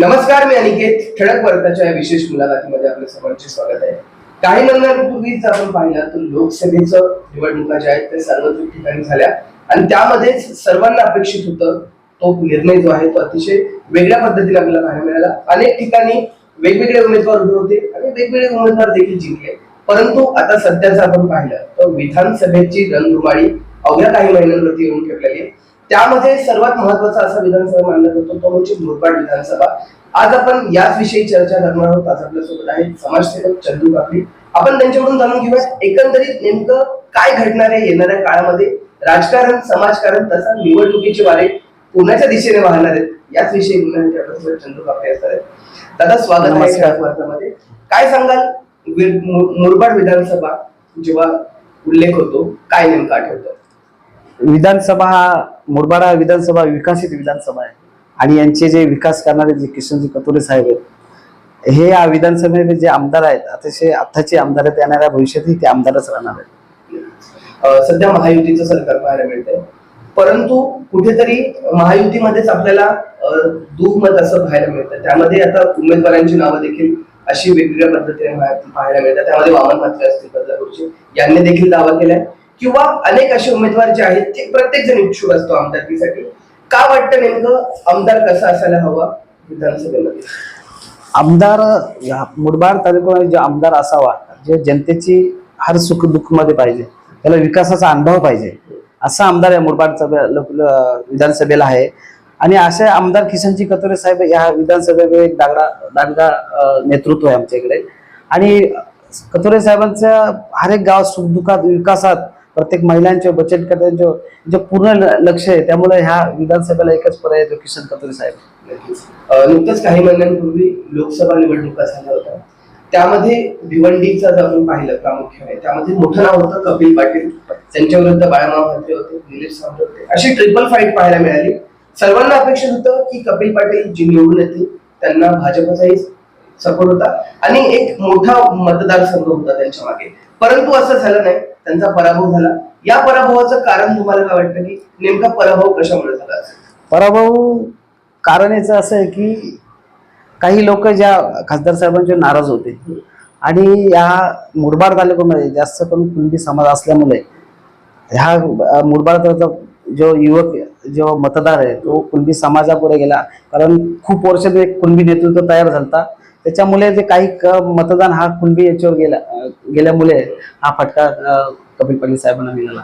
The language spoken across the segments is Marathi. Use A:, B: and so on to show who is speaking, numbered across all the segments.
A: नमस्कार मी अनिकेत ठळक वर्गाच्या या विशेष मुलाखतीमध्ये आपलं सर्वांचे स्वागत आहे. काही महिन्यांपूर्वीच आपण पाहिलं तर लोकसभेचं निवडणुका ज्या आहेत ते सार्वत्रिक ठिकाणी झाल्या. आणि त्यामध्येच सर्वांना अपेक्षित होतं तो निर्णय जो आहे तो अतिशय वेगळ्या पद्धतीने आपल्याला पाहायला मिळाला. अनेक ठिकाणी वेगवेगळे उमेदवार उभे होते आणि वेगवेगळे उमेदवार देखील जिंकले. परंतु आता सध्याचं आपण पाहिलं तर विधानसभेची रणधुमाळी अवघ्या काही महिन्यांवरती येऊन ठेवलेली आहे. त्यामध्ये सर्वात महत्त्वाचा असा विधानसभा मानला जातो तो म्हणजे मुरबाड विधानसभा. आज आपण याच विषयी चर्चा करणार आहोत. आज आपल्यासोबत आहेत समाजसेवक चंदू कापडी आपण त्यांच्याकडून जाणून घेऊया एकंदरीत नेमकं काय घडणार आहे येणाऱ्या काळामध्ये. राजकारण समाजकारण तसा निवडणुकीचे वारे कोणाच्या दिशेने वाहणार आहेत. याच विषयी बोलण्यासाठी आपल्यासोबत चंदू कापडे असणार आहेत दादा स्वागत आहे वार्तामध्ये. काय सांगाल? मुरबाड विधानसभा जेव्हा उल्लेख होतो काय नेमकं आठवतं?
B: विधानसभा हा मुरबाडा विधानसभा विकसित विधानसभा आहे. आणि यांचे जे विकास करणारे जे किशनजी कतोरे साहेब आहेत हे या विधानसभेचे जे आमदार आहेत अतिशय आत्ताचे आमदार आहेत येणाऱ्या भविष्यातही ते आमदारच राहणार आहेत.
A: सध्या महायुतीचं सरकार पाहायला मिळतंय. परंतु कुठेतरी महायुतीमध्येच आपल्याला दुमत असं पाहायला मिळतं. त्यामध्ये आता उमेदवारांची नावं देखील अशी वेगवेगळ्या पद्धतीने पाहायला मिळतात. त्यामध्ये वामन म्हात्रे असतील बदलापूरचे. यांनी देखील दावा केलाय. किंवा अनेक असे उमेदवार जे आहेत ते प्रत्येक जण इच्छुक असतो आमदारकीसाठी. का वाटतं नेमकं आमदार कसा असायला हवा विधानसभेमध्ये?
B: आमदार मुरबाड तालुक्यामध्ये जे आमदार असावा जे जनतेची हर सुख दुःखमध्ये पाहिजे त्याला विकासाचा अनुभव पाहिजे असा आमदार या मुरबाड सभे ल- विधानसभेला आहे. आणि असे आमदार किशनजी कतोरे साहेब या विधानसभेमध्ये एक दागडा दागडा नेतृत्व आहे आमच्या इकडे. आणि कतोरे साहेबांचं हर एक गाव सुखदुःखात विकासात प्रत्येक महिलांचे बचत गटांचे जे पूर्ण लक्ष आहे त्यामुळे ह्या विधानसभेला एकच पर्याय आहे किशन कतोरे साहेब.
A: नुकतंच काही महिन्यांपूर्वी लोकसभा निवडणुका झाल्या होत्या. त्यामध्ये भिवंडीचा जर आपण पाहिलं प्रामुख्याने त्यामध्ये मोठं नाव होतं कपिल पाटील. त्यांच्या विरुद्ध बाळामाव म्हात्रे होते दिलीप सावंत होते. अशी ट्रिपल फाईट पाहायला मिळाली. सर्वांना अपेक्षित होतं की कपिल पाटील जी निवडून येतील. त्यांना भाजपचाही सपोर्ट होता. आणि एक मोठा मतदारसंघ होता त्यांच्या मागे. परंतु असं झालं नाही. त्यांचा पराभव झाला. या पराभवाचं कारण तुम्हाला काय वाटतं की नेमका पराभव कशामुळे झाला
B: पराभव कारण याचं असं आहे की काही लोक ज्या खासदार साहेबांचे नाराज होते आणि या मुरबाड तालुक्यामध्ये जास्त करून कुणबी समाज असल्यामुळे ह्या अं, मुरबाड जो युवक जो मतदार आहे तो कुणबी समाजापुढे गेला. कारण खूप वर्ष ते कुणबी नेतृत्व तयार झालता. त्याच्यामुळे जे काही मतदान हा कुणबी याच्यावर गेला गेल्यामुळे हा फटका कपिल पाटील साहेबांना मिळाला.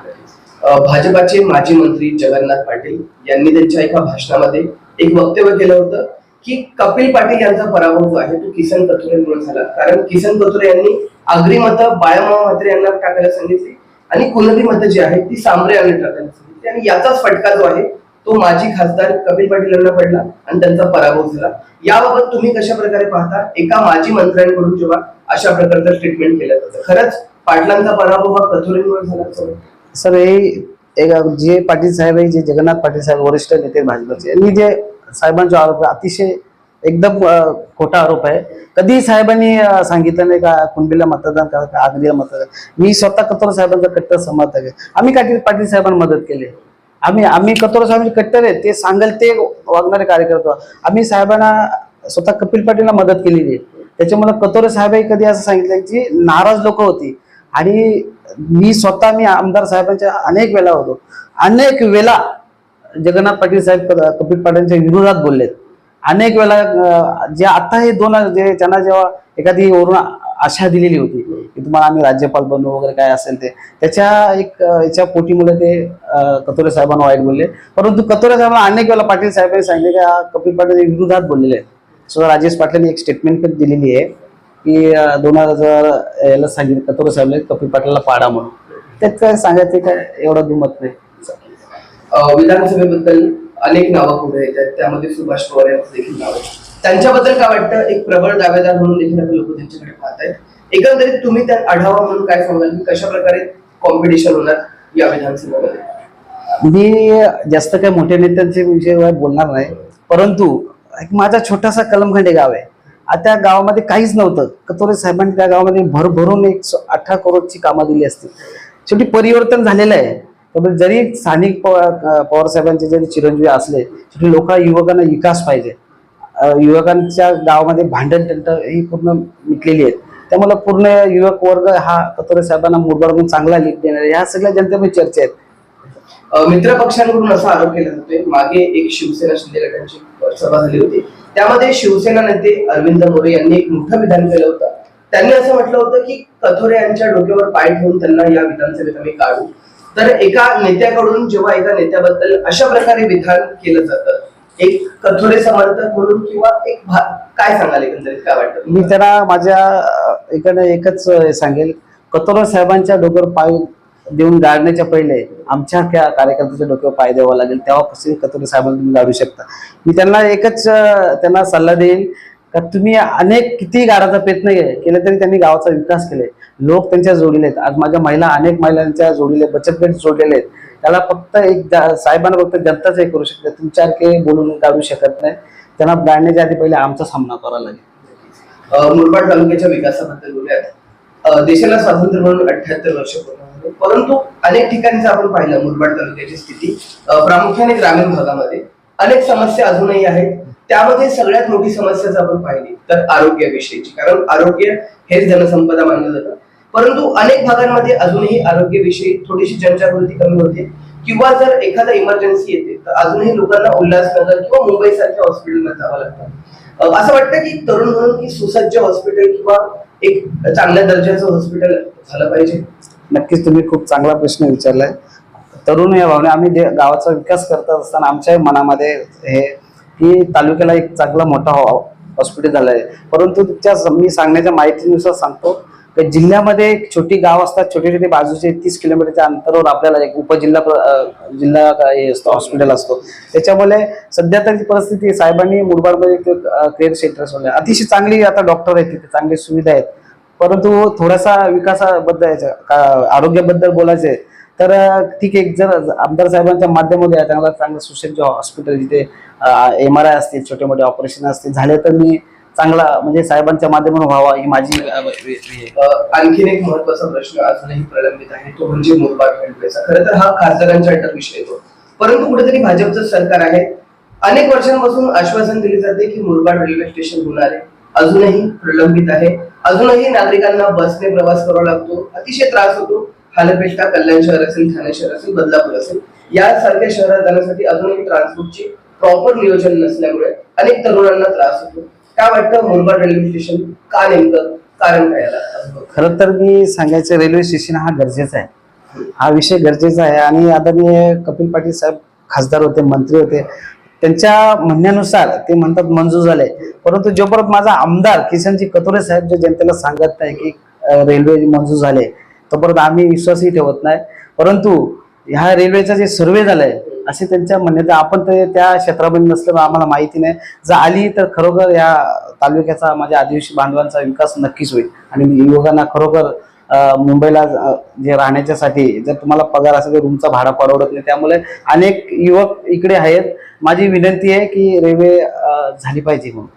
A: भाजपाचे माजी मंत्री जगन्नाथ पाटील यांनी त्यांच्या एका भाषणामध्ये एक वक्तव्य केलं होतं की कपिल पाटील यांचा पराभव जो आहे तो किसन कथोरेमुळे झाला. कारण किसन कथोरे यांनी आगरी मतं बाळामाव म्हात्रे यांना टाकायला सांगितली आणि कुणबी मतं जी आहेत ती सांबरे यांना टाकायला सांगितली. आणि याचाच फटका जो आहे तो माजी खासदार कपिल पाटील यांना पडला आणि त्यांचा पराभव झाला. याबाबत तुम्ही कशा प्रकारे पाहता? एका माजी मंत्र्यांकडून जेव्हा अशा प्रकारचं ट्रीटमेंट केलं जातं. खरंच पाटलांचा पराभव हा कथोरींवर झाला सर
B: सर हे एक जे पाटील साहेब आहे जे जगन्नाथ पाटील साहेब वरिष्ठ नेते भाजपचे यांनी जे साहेबांचे आरोप आहे, अतिशय एकदम खोटा आरोप आहे. कधी साहेबांनी सांगितलं नाही का कुणबीला मतदान करा का आगरीला मतदान मी स्वतः कथोर साहेबांचा कट्टर समर्थक आहे. आम्ही पाटील पाटील साहेबांना मदत केली? आम्ही आम्ही कतोर साहेबांचे कट्टर आहे ते सांगेल ते वागणारे कार्यकर्ते. आम्ही साहेबांना स्वतः कपिल पाटीलला मदत केलेली आहे. त्याच्यामुळे कतोरे साहेबही कधी असं सांगितलं की नाराज लोक होती. आणि मी स्वतः मी आमदार साहेबांच्या अनेक वेळा होतो. अनेक वेळा जगन्नाथ पाटील साहेब कपिल पाटीलच्या विरोधात बोललेत. अनेक वेळा जे आता हे दोन जे त्यांना जेव्हा एखादी वरून आशा दिलेली होती की तुम्हाला आम्ही राज्यपाल बनवू वगैरे काय असेल ते. त्याच्या एक याच्या पोटीमुळे ते कतोरे साहेबांना वाईट बोलले. परंतु कतोरे साहेबांना अनेक वेळा पाटील साहेबांनी सांगितले की कपिल पाटील विरोधात बोललेले आहेत. सुद्धा राजेश पाटलांनी एक स्टेटमेंट पण दिलेली आहे की दोन हजार याला सांगितलं कतोरे साहेबांनी कपिल पाटीलला पाडा म्हणून. त्यात काय सांगायचं काय एवढं दुमत नाही.
A: विधानसभेबद्दल अनेक नावं पुढे येतात त्यामध्ये सुभाष पवार यांचं देखील नाव आहे. त्यांच्याबद्दल काय वाटतं? एक प्रबळ दावेदार म्हणून देखील आता लोक त्यांच्याकडे पाहत आहेत. एकंदरीत तुम्ही त्या आढावा म्हणून काय सांगाल? की कशा प्रकारे कॉम्पिटिशन होणार या विधानसभेमध्ये?
B: मी जास्त काही मोठ्या नेत्यांचे विषय बोलणार नाही. परंतु एक माझा छोटासा कलमखंडे गाव आहे. आता त्या गावामध्ये काहीच नव्हतं. कतोरे साहेबांनी त्या गावामध्ये भरभरून एक अठरा करोडची कामं दिली असतील शेवटी परिवर्तन झालेलं आहे. त्यामुळे जरी स्थानिक पवार पवार साहेबांचे जरी चिरंजीवी असले शेवटी लोक युवकांना विकास पाहिजे. युवकांच्या गावामध्ये भांडण तंट ही पूर्ण मिटलेली आहेत. त्यामुळे पूर्ण युवक वर्ग हा कतोरे साहेबांना मुरबाडकडून चांगला लीड देणार या ह्या सगळ्या जनतेमध्ये चर्चा आहेत.
A: मित्र पक्षांकडून असा आरोप केला जातोय. मागे एक शिवसेना शिंदे गटांची सभा झाली होती. त्यामध्ये शिवसेना नेते अरविंद मोरे यांनी एक मोठं विधान केलं होतं. त्यांनी असं म्हटलं होतं की कथोरे यांच्या डोक्यावर पाय ठेवून त्यांना या विधानसभेत आम्ही काढू. तर एका नेत्याकडून जेव्हा एका नेत्याबद्दल अशा प्रकारे विधान केलं जातं एक कथोरे समर्थक म्हणून किंवा एक काय सांगाल एकंदरीत? काय वाटतं
B: मी त्यांना माझ्या इकडे एकच सांगेल. कतोरे साहेबांच्या डोक्यावर पाय देऊन गाडण्याच्या पहिले आमच्या त्या कार्यकर्त्याच्या डोक्यावर पाय द्यावा लागेल. तेव्हापासून कतोरे साहेबांना तुम्ही गाडू शकता. मी त्यांना एकच त्यांना सल्ला देईल का तुम्ही अनेक किती गाडाचा प्रयत्न केले तरी त्यांनी गावाचा विकास केले लोक त्यांच्या जोडीले आहेत. आज माझ्या महिला अनेक महिलांच्या जोडीले बचत गट जोडलेले आहेत. त्याला फक्त एक साहेबांना फक्त जनताच हे करू शकते. तुमच्यासारखे बोलून काढू शकत नाही. त्यांना गाडण्याच्या आधी पहिले आमचा सामना करावा लागेल.
A: मुरबाड तालुक्याच्या विकासाबद्दल बोलूयात. देशाला स्वातंत्र्य म्हणून अठ्याहत्तर वर्ष पूर्ण परंतु अनेक ठिकाणी आपण पाहिलं मुरबाड तालुक्याची स्थिती. प्रामुख्याने ग्रामीण भागामध्ये अनेक समस्या अजूनही आहेत. त्यामध्ये सगळ्यात मोठी समस्या जर आपण पाहिली तर आरोग्याविषयीची. कारण आरोग्य हेच जनसंपदा मानलं जातं. परंतु अनेक भागांमध्ये अजूनही आरोग्याविषयी थोडीशी जनजागृती कमी होते. किंवा जर एखादा इमर्जन्सी येते तर अजूनही लोकांना उल्हासनगर किंवा मुंबई सारख्या हॉस्पिटलला जावं लागतं. असं वाटतं की तरुण म्हणून की सुसज्ज हॉस्पिटल किंवा एक चांगल्या दर्जाचं हॉस्पिटल झालं पाहिजे?
B: नक्कीच तुम्ही खूप चांगला प्रश्न विचारलाय. तरुण या भावने आम्ही गावाचा विकास करत असताना आमच्याही मनामध्ये हे की तालुक्याला एक चांगला मोठा हॉस्पिटल झालं आहे परंतु तुमच्या मी सांगण्याच्या माहितीनुसार सांगतो की जिल्ह्यामध्ये एक छोटी गाव असतात छोटे छोटे बाजूचे तीस किलोमीटरच्या अंतरावर आपल्याला एक उपजिल्हा प्र- जिल्हा हे असतो हॉस्पिटल असतो. त्याच्यामुळे सध्या तरी परिस्थिती साहेबांनी मुरबाडमध्ये केअर सेंटर सोडले अतिशय चांगली आता डॉक्टर आहेत तिथे चांगली सुविधा आहेत. परंतु थोडासा विकासाबद्दल का- आरोग्याबद्दल बोलायचे तर ठीक आहे जर आमदार साहेबांच्या माध्यमामध्ये चांगला चांगलं सुसज्ज हॉस्पिटल जिथे एम आर आय असतील छोटे मोठे ऑपरेशन असतील झाले तर मी चांगला म्हणजे साहेबांच्या माध्यमातून व्हावा ही माझी हे
A: आणखीन एक महत्त्वाचा प्रश्न अजूनही प्रलंबित आहे तो म्हणजे मुरबाड रेल्वेचा खरं तर हा खासदारांच्या अटक विषय येतो. परंतु कुठेतरी भाजपचं सरकार आहे. अनेक वर्षांपासून आश्वासन दिले जाते की मुरबाड रेल्वे स्टेशन होणार आहे. अजूनही प्रलंबित आहे. अजूनही नागरिकांना बसने प्रवास करावा लागतो. अतिशय त्रास होतो. हालपेष्टा कल्याण शहर असेल ठाणे शहर असेल बदलापूर असेल यासारख्या शहरात जाण्यासाठी अजूनही ट्रान्सपोर्टची प्रॉपर नियोजन नसल्यामुळे अनेक तरुणांना त्रास होतो. काय वाटतं मुरबाड रेल्वे स्टेशन का नेमकं कारण काय
B: खर तर मी सांगायचं रेल्वे स्टेशन हा गरजेचा आहे. हा विषय गरजेचा आहे आणि आदरणीय कपिल पाटील साहेब खासदार होते मंत्री होते त्यांच्या म्हणण्यानुसार ते म्हणतात मंजूर झाले. परंतु जोपर्यंत माझा आमदार किशनजी कतोरे साहेब जे जनतेला सांगत नाही की रेल्वे मंजूर झाले तोपर्यंत आम्ही विश्वासही ठेवत नाही. परंतु ह्या रेल्वेचा जे सर्वे झालाय असे त्यांच्या म्हणण्यात आपण ते त्या क्षेत्रामध्ये नसल्यामुळे आम्हाला माहिती नाही. जर आली तर खरोखर या तालुक्याचा माझ्या आदिवासी बांधवांचा विकास नक्कीच होईल. आणि युवकांना खरोखर मुंबईला जे राहण्याच्यासाठी जर तुम्हाला पगार असेल तर रूमचा भाडा परवडत नाही. त्यामुळे अनेक युवक इकडे आहेत. माझी विनंती आहे की रेल्वे झाली पाहिजे म्हणून.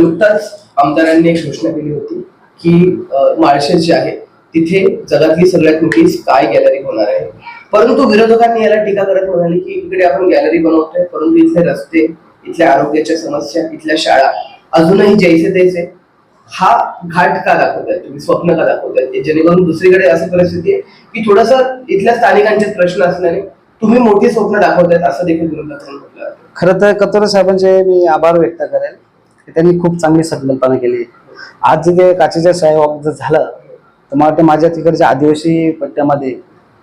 A: नुकताच आमदारांनी एक घोषणा केली होती की अ, जी जे आहे तिथे जगातली सगळ्यात मोठी स्काय गॅलरी होणार आहे. परंतु विरोधकांनी याला टीका करत म्हणाले की इकडे आपण गॅलरी बनवतोय परंतु इथले रस्ते इथल्या आरोग्याच्या समस्या इथल्या शाळा अजूनही जैसे तैसे हा घाट का दाखवताय तुम्ही? स्वप्न का दाखवताय? जेणेकरून दुसरीकडे अशी परिस्थिती आहे की थोडस इथल्या स्थानिकांचे प्रश्न असल्याने तुम्ही मोठी स्वप्न दाखवतायत असं देखील विरोधकांनी म्हटलं
B: खरं तर कतोरे साहेबांचे मी आभार व्यक्त करेन त्यांनी खूप चांगली संकल्पना केली. आज जे काचेच्या शाळेबाबत जर झालं तर मला वाटतं माझ्या तिकडच्या आदिवासी पट्ट्यामध्ये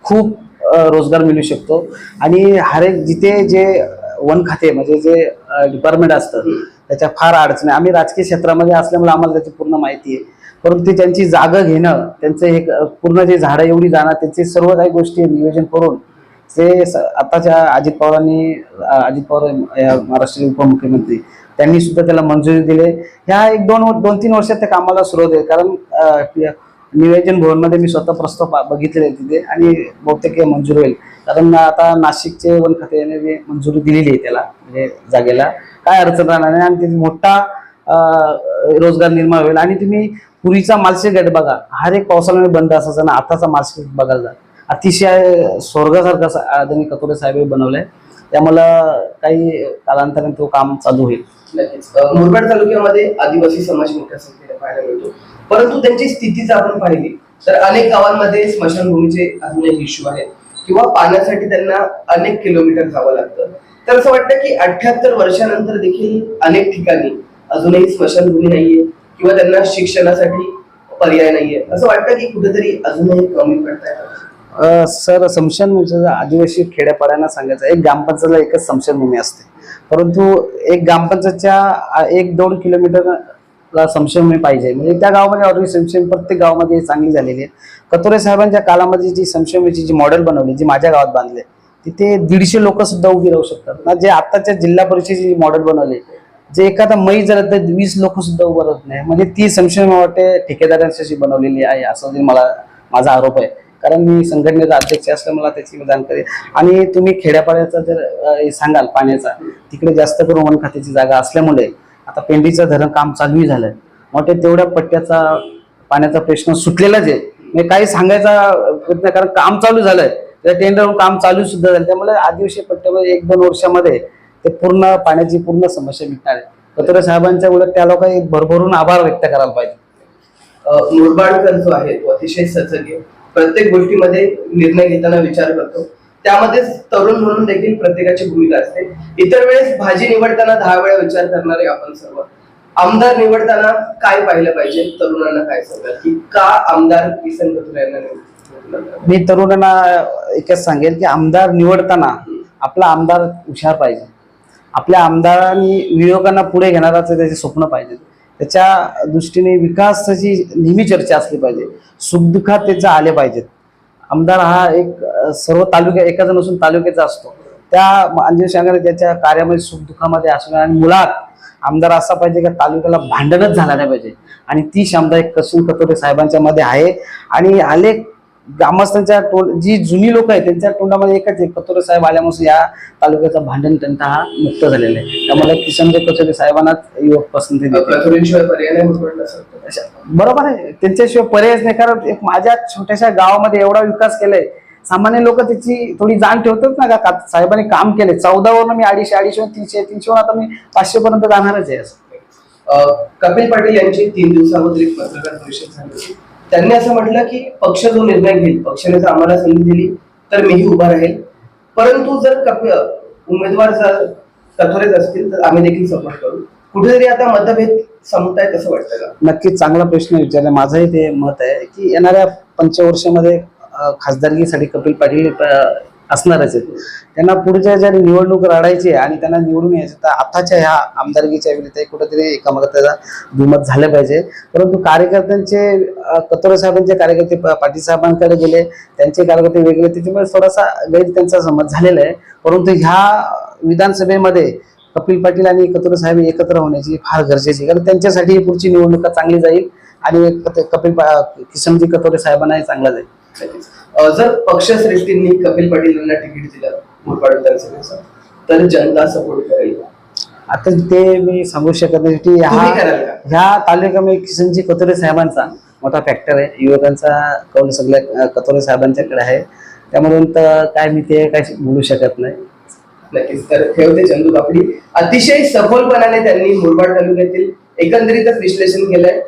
B: खूप रोजगार मिळू शकतो. आणि हर एक जिथे जे वन खाते म्हणजे जे डिपार्टमेंट असतं त्याच्या फार अडचणी. आम्ही राजकीय क्षेत्रामध्ये असल्यामुळे आम्हाला त्याची पूर्ण माहिती आहे. परंतु ते त्यांची जागा घेणं त्यांचं अं, पूर्ण जे झाडं एवढी जाणार त्यांचे सर्व काही गोष्टी नियोजन करून. ते स- आताच्या अजित पवारांनी अजित पवार या महाराष्ट्राचे उपमुख्यमंत्री त्यांनी सुद्धा त्याला मंजुरी दिली. ह्या एक दोन दोन तीन वर्षात त्या कामाला सुरुवात आहे. कारण नियोजन भवनमध्ये मी स्वतः प्रस्ताव बघितलेले तिथे आणि बहुतेक मंजूर होईल. कारण आता नाशिकचे वन खात्याने मंजुरी दिलेली आहे त्याला म्हणजे जागेला. काय अडचण राहणार नाही आणि तिथे मोठा रोजगार निर्माण होईल. आणि तुम्ही पूर्वीचा मालशेज गट बघा. हर एक पावसाळ्यामध्ये बंद असायचा ना आताचा मालशेज बघायला जा. अतिशय स्वर्गासारखं असं आदरणीय कतोरे साहेब बनवलंय. त्यामुळे काही कालांतराने तो काम चालू होईल.
A: नक्कीच. मुरबाड तालुक्यामध्ये आदिवासी समाज मोठ्या संख्येने पाहायला मिळतो. परंतु त्यांची स्थिती जर आपण पाहिली तर अनेक गावांमध्ये स्मशानभूमीचे अजूनही इश्यू आहेत. किंवा पाण्यासाठी त्यांना अनेक किलोमीटर जावं लागतं. तर असं वाटतं की अठ्याहत्तर वर्षानंतर देखील अनेक ठिकाणी अजूनही स्मशानभूमी नाहीये किंवा त्यांना शिक्षणासाठी पर्याय नाहीये. असं वाटतं की कुठेतरी अजूनही कमी पडताय?
B: सर स्मशानभूमीचं आदिवासी खेड्यापाड्यांना सांगायचं एक ग्रामपंचायतला एकच स्मशानभूमी असते. परंतु एक ग्रामपंचायतच्या एक दोन किलोमीटर किलोमीटरला स्मशानभूमी पाहिजे. म्हणजे त्या गावामध्ये ऑलरेडी स्मशान प्रत्येक गावामध्ये चांगली झालेली आहे कतोरे साहेबांच्या काळामध्ये जी स्मशानभूमीची जी मॉडेल बनवली जी माझ्या गावात बांधले तिथे दीडशे लोक सुद्धा उभी राहू शकतात. ना जे आताच्या जिल्हा परिषदेची जी मॉडेल बनवली जे एखादा मै झालं तर वीस लोक सुद्धा उभं राहत नाही. म्हणजे ती संशय वाटते ठेकेदारांशी बनवलेली आहे असं मला माझा आरोप आहे. कारण मी संघटनेचा अध्यक्ष असल्यामुळे मला त्याची जाणकारी आणि तुम्ही खेड्यापाड्याचा जर सांगाल पाण्याचा तिकडे जास्त करून वन खात्याची जागा असल्यामुळे आता पेंडीचं धरण काम चालूही झालंय. मोठे तेवढ्या पट्ट्याचा पाण्याचा प्रश्न सुटलेलाच आहे. म्हणजे काही सांगायचा प्रयत्न कारण काम चालू झालंय. त्या टेंडर काम चालू सुद्धा झालं त्यामुळे आदिवासी पट्ट्यामध्ये एक दोन वर्षामध्ये ते पूर्ण पाण्याची पूर्ण समस्या मिटणार आहे. पत्र साहेबांच्या उलट त्या लोकांनी भरभरून आभार व्यक्त करायला पाहिजे.
A: मुरबाडकर जो आहे तो अतिशय सजग प्रत्येक गोष्टीमध्ये निर्णय घेताना विचार करतो. त्यामध्येच तरुण म्हणून देखील प्रत्येकाची भूमिका असते. इतर वेळेस भाजी निवडताना दहा वेळा विचार करणारे आपण सर्व. आमदार निवडताना काय पाहिलं पाहिजे? तरुणांना काय सांगाल? की का आमदार किसन कथोरे यांना?
B: मी तरुणांना एकच सांगेल की आमदार निवडताना आपला आमदार हुशार पाहिजे. आपल्या आमदारांनी युवकांना पुढे घेणाराचं त्याचे स्वप्न पाहिजे. त्याच्या दृष्टीने विकासाची नेहमी चर्चा असली पाहिजे. सुखदुःखात त्याचे आले पाहिजेत. आमदार हा एक सर्व तालुक्या एकाच नसून तालुक्याचा असतो. त्या अंजली शांगाने त्याच्या कार्यामध्ये सुखदुःखामध्ये असणार आणि मुळात आमदार असा पाहिजे की तालुक्याला भांडणच झाला नाही पाहिजे. आणि ती क्षमता एक कसून कतोरे साहेबांच्या मध्ये आहे. आणि अनेक ग्रामस्थांच्या तोंड जी जुनी लोक आहेत त्यांच्या तोंडामध्ये एकच आहे कतोरे साहेब आल्यापासून या तालुक्याचा भांडण त्यांचा हा मुक्त झालेला आहे. त्यामुळे किशनजी कतोरे साहेबांनाच युवक पसंती बरोबर आहे. त्यांच्याशिवाय पर्यायच नाही कारण एक माझ्या छोट्याशा गावामध्ये एवढा विकास केलाय. सामान्य लोक त्याची थोडी जाण ठेवतात ना का? साहेबांनी काम केले चौदावरून मी अडीचशे अडीचशे तीनशे तीनशे आता मी पाचशे पर्यंत जाणारच आहे असं.
A: कपिल पाटील यांची तीन दिवसामध्ये एक पत्रकार परिषद झाली त्यांनी असं म्हटलं की पक्ष जो निर्णय घेईल पक्षाने जर आम्हाला संधी दिली तर मीही उभा राहील. परंतु जर कपिल उमेदवार जर कथोरेच असतील तर आम्ही देखील सपोर्ट करू. कुठेतरी आता मतभेद संपतायत असं वाटतं का?
B: नक्कीच चांगला प्रश्न विचारला. माझंही ते मत आहे की येणाऱ्या पंचवर्षामध्ये खासदारकीसाठी कपिल पाटील असणारच आहेत. त्यांना पुढच्या ज्या निवडणूक लढायची आणि त्यांना निवडून यायचं तर आताच्या ह्या आमदारकीच्या विरुद्ध कुठेतरी एकामागे त्याचा दुमत झालं पाहिजे. परंतु कार्यकर्त्यांचे कतोरे साहेबांचे कार्यकर्ते पाटील साहेबांकडे गेले त्यांचे कार्यकर्ते वेगळे त्याच्यामुळे थोडासा गैर त्यांचा समज झालेला आहे परंतु ह्या विधानसभेमध्ये कपिल पाटील आणि कतोरे साहेब एकत्र होण्याची फार गरजेची. कारण त्यांच्यासाठी पुढची निवडणूक चांगली जाईल आणि कपिल किशनजी कतोरे साहेबांनाही चांगला जाईल
A: जर पक्षश्रेष्ठींनी कपिल पाटील यांना तिकीट दिलं मुरबाड विधानसभेचं तर जनता सपोर्ट करेल?
B: आता ते मी सांगू शकत नाही? ह्या तालुक्यामध्ये किशनजी कतोरे साहेबांचा मोठा फॅक्टर आहे. युवकांचा कौल सगळ्या कथोरे कतोरे साहेबांच्याकडे आहे. त्यामधून तर काय मी ते काय बोलू शकत नाही.
A: नक्कीच तर ठेवते चंदू कापडी अतिशय सखोलपणाने त्यांनी मुरबाड तालुक्यातील एकंदरीतच विश्लेषण केलंय.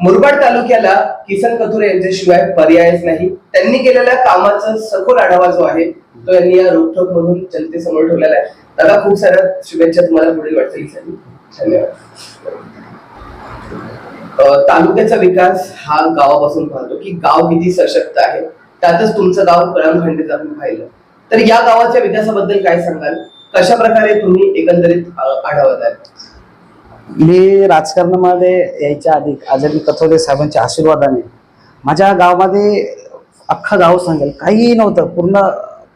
A: मुरबाड तालुक्याला किसन कथोरे यांच्याशिवाय पर्यायच नाही. त्यांनी केलेल्या कामाचा सखोल आढावा जो आहे तो यांनी या रोखोक मधून जनतेसमोर ठेवलेला आहे. त्याला खूप साऱ्या शुभेच्छा तुम्हाला पुढील वाटतील धन्यवाद. तालुक्याचा विकास हा गावापासून पाहतो की गाव किती सशक्त आहे. त्यातच तुमचं गाव कळमखंडीत आपण पाहिलं. तर या गावाच्या विकासाबद्दल काय सांगाल? कशा प्रकारे तुम्ही एकंदरीत आढावा द्याल?
B: मी राजकारणामध्ये यायच्या आधी आजादी कथोरे साहेबांच्या आशीर्वादाने माझ्या गावामध्ये अख्खा गाव सांगेल. काहीही नव्हतं. पूर्ण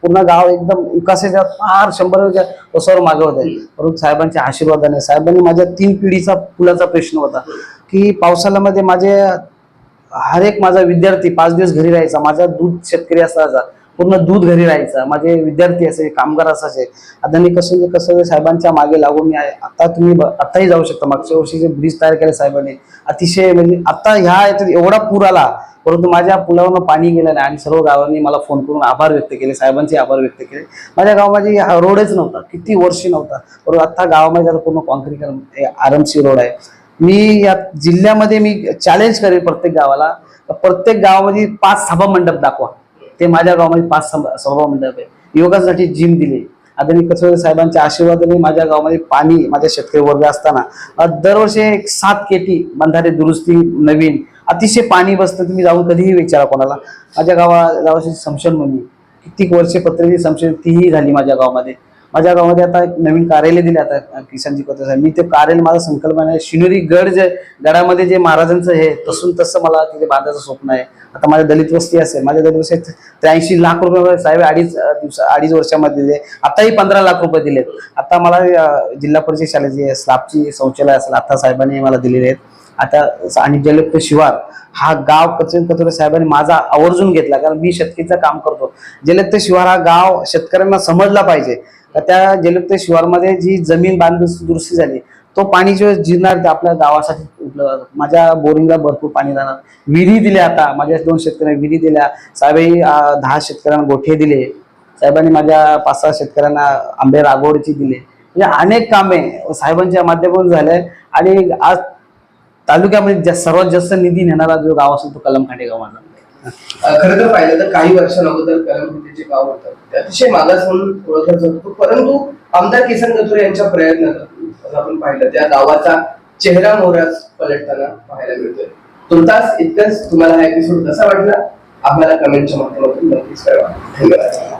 B: पूर्ण गाव एकदम विकासाच्या फार शंभर वर्षावर मागे होते. परंतु साहेबांच्या आशीर्वादाने. साहेबांनी माझ्या तीन पिढीचा फुलाचा प्रश्न होता. की पावसाळ्यामध्ये माझे हर एक माझा विद्यार्थी पाच दिवस घरी राहायचा. माझा दूध शेतकरी असायचा. पूर्ण दूध घरी राहायचा. माझे विद्यार्थी असे कामगार असायचे. आता मी कसं जे कसं साहेबांच्या मागे लागून मी आहे. आता तुम्ही ब- आताही जाऊ शकता. मागच्या वर्षी जे ब्रिज तयार केले साहेबांनी अतिशय म्हणजे आता ह्या याच्यात एवढा पूर आला परंतु माझ्या पुलावरनं पाणी गेलं नाही आणि सर्व गावांनी मला फोन करून आभार व्यक्त केले. साहेबांचे आभार व्यक्त केले. माझ्या गावामध्ये हा रोडच नव्हता. किती वर्षी नव्हता. परंतु आता गावामध्ये आता पूर्ण कॉन्क्रीट सी रोड आहे. मी या जिल्ह्यामध्ये मी चॅलेंज करेन प्रत्येक गावाला. प्रत्येक गावामध्ये पाच सभा मंडप दाखवा. ते माझ्या गावामध्ये पाच सभा सभा मंडप आहे. योगासाठी जिम दिले. आदरणीय कचोरे साहेबांच्या आशीर्वादाने माझ्या गावामध्ये पाणी माझ्या शेतकरी वर्ग असताना दरवर्षी एक सात केटी बंधारे दुरुस्ती नवीन अतिशय पाणी बसतं तुम्ही जाऊन कधीही विचारा कोणाला. माझ्या गावा गावाची समशनभूमी कित्येक वर्षे पत्रेची समशन तीही झाली माझ्या गावामध्ये. माझ्या गावामध्ये आता एक नवीन कार्यालय दिले आता किसनजी पत्र साहेब. मी ते कार्यालय माझा संकल्पना आहे शिनरी गड जे गडामध्ये जे महाराजांचं हे तसून तसं मला तिथे बांधायचं स्वप्न आहे. आता माझ्या दलित वस्ती असेल माझ्या दलित वस्तीत त्र्याऐंशी लाख रुपये साहेब अडीच दिवसा दिवस अडीच वर्षामध्ये दिले. आताही पंधरा लाख रुपये दिलेत. आता मला जिल्हा परिषद शाळेची स्लाबची शौचालय असेल आता साहेबांनी मला दिलेले आहेत. आता आणि जलयुक्त शिवार हा गाव कचरे कचोरे साहेबांनी माझा आवर्जून घेतला कारण मी शेतकीचं काम करतो. जलयुक्त शिवार हा गाव शेतकऱ्यांना समजला पाहिजे. का त्या जलयुक्त शिवारमध्ये जी जमीन बांध दुरुस्ती झाली तो पाणी जो जिरणार ते आपल्या गावासाठी उपलब्ध माझ्या बोरिंगला भरपूर पाणी जाणार. विधी दिल्या आता माझ्या दोन शेतकऱ्यांना विहिरी दिल्या. साहेबाई दहा शेतकऱ्यांना गोठे दिले. साहेबांनी माझ्या पाच सहा शेतकऱ्यांना आंबे रागवडीची दिले. म्हणजे अनेक कामे साहेबांच्या माध्यमातून झाले आणि आज तालुक्यामध्ये जा- सर्वात जास्त निधी नेणारा जो गाव असेल तो कलमखांडे गाव माझा.
A: खरं तर पाहिलं तर काही वर्षांअगोदर कलमकुंडी गाव होतं. ते अतिशय मागास म्हणून ओळखलं जात होतं. परंतु आमदार किसन कथोरे यांच्या प्रयत्नातून आपण पाहिलं त्या गावाचा चेहरा मोहराच पलटताना पाहायला मिळतोय. तुर्तास इतकंच तुम्हाला हा एपिसोड कसा वाटला? आम्हाला कमेंटच्या माध्यमातून नक्कीच कळवा. धन्यवाद.